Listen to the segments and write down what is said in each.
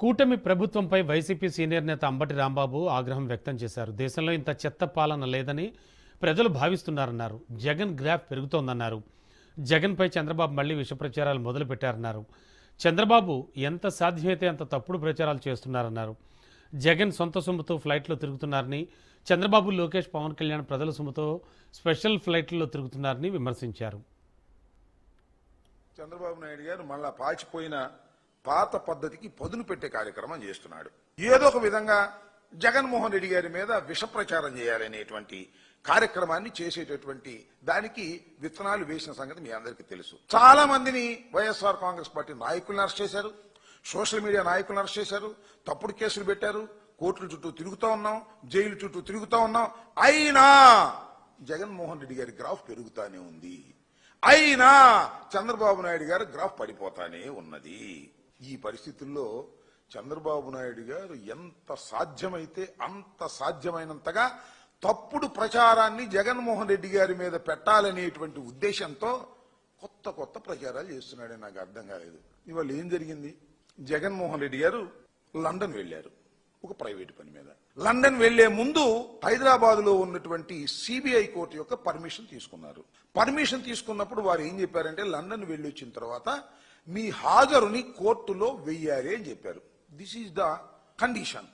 కూటమి ప్రభుత్వంపై YCP senior నేత అంబటి రాంబాబు ఆగ్రహం వ్యక్తం చేశారు. దేశంలో ఇంత చెత్త పాలన లేదని ప్రజలు భావిస్తున్నారన్నారు. జగన్ గ్రాఫ్ పెరుగుతోందన్నారు. జగన్పై చంద్రబాబు మళ్ళీ విష ప్రచారాలు మొదలుపెట్టారన్నారు. చంద్రబాబు ఎంత సాధ్యమైతే అంత తప్పుడు ప్రచారాలు చేస్తున్నారన్నారు. జగన్ సొంత సొమ్ముతో ఫ్లైట్లో తిరుగుతున్నారని చంద్రబాబు లోకేష్ పవన్ కళ్యాణ్ ప్రజల సొమ్ముతో స్పెషల్ ఫ్లైట్లలో తిరుగుతున్నారని విమర్శించారు. చంద్రబాబు నాయుడు గారు మళ్ళా పాచిపోయిన పాత పద్ధతికి పదును పెట్టే కార్యక్రమం చేస్తున్నాడు. ఏదో ఒక విధంగా జగన్మోహన్ రెడ్డి గారి మీద విష ప్రచారం చేయాలనేటువంటి కార్యక్రమాన్ని చేసేటటువంటి దానికి విత్తనాలు వేసిన సంగతి మీ అందరికీ తెలుసు. చాలా మందిని వైఎస్ఆర్ కాంగ్రెస్ పార్టీ నాయకులను అరెస్ట్ చేశారు. సోషల్ మీడియా నాయకులను అరెస్ట్ చేశారు. తప్పుడు కేసులు పెట్టారు. కోర్టుల చుట్టూ తిరుగుతూ ఉన్నాం. జైలు చుట్టూ తిరుగుతూ ఉన్నాం. అయినా జగన్మోహన్ రెడ్డి గారి గ్రాఫ్ పెరుగుతానే ఉంది. అయినా చంద్రబాబు నాయుడు గారు గ్రాఫ్ పడిపోతానే ఉన్నది. ఈ పరిస్థితుల్లో చంద్రబాబు నాయుడు గారు ఎంత సాధ్యమైతే అంత సాధ్యమైనంతగా తప్పుడు ప్రచారాన్ని జగన్మోహన్ రెడ్డి గారి మీద పెట్టాలనేటువంటి ఉద్దేశంతో కొత్త కొత్త ప్రచారాలు చేస్తున్నాడని నాకు అర్థం కాలేదు. ఇవాళ ఏం జరిగింది? జగన్మోహన్ రెడ్డి గారు లండన్ వెళ్ళారు ఒక ప్రైవేట్ పని మీద. లండన్ వెళ్ళే ముందు హైదరాబాద్లో ఉన్నటువంటి సిబిఐ కోర్టు యొక్క పర్మిషన్ తీసుకున్నారు. పర్మిషన్ తీసుకున్నప్పుడు వారు ఏం చెప్పారంటే లండన్ వెళ్ళి వచ్చిన తర్వాత మీ హాజరుని కోర్టులో వెయ్యాలి అని చెప్పారు. This is the condition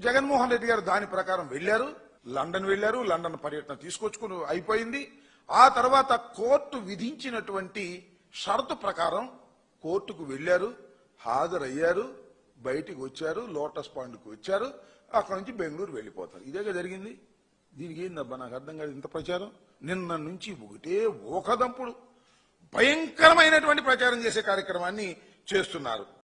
Jaganmohan Reddy garu దాని ప్రకారం వెళ్ళారు లండన్ వెళ్ళారు లండన్ పర్యటన తీసుకొచ్చుకుని అయిపోయింది. ఆ తర్వాత కోర్టు విధించినటువంటి షరతు ప్రకారం కోర్టుకు వెళ్ళారు హాజరయ్యారు. బయటికి వచ్చారు. లోటస్ పాండ్కి వచ్చారు. అక్కడ నుంచి బెంగళూరు వెళ్ళిపోతారు. ఇదేగా జరిగింది. దీనికి ఏందబ్బా? నాకు అర్థం కాదు ఇంత ప్రచారం. నిన్న నుంచి ఒకటే ఓకదంపుడు భయంకరమైనటువంటి ప్రచారం చేసే కార్యక్రమాన్ని చేస్తున్నారు.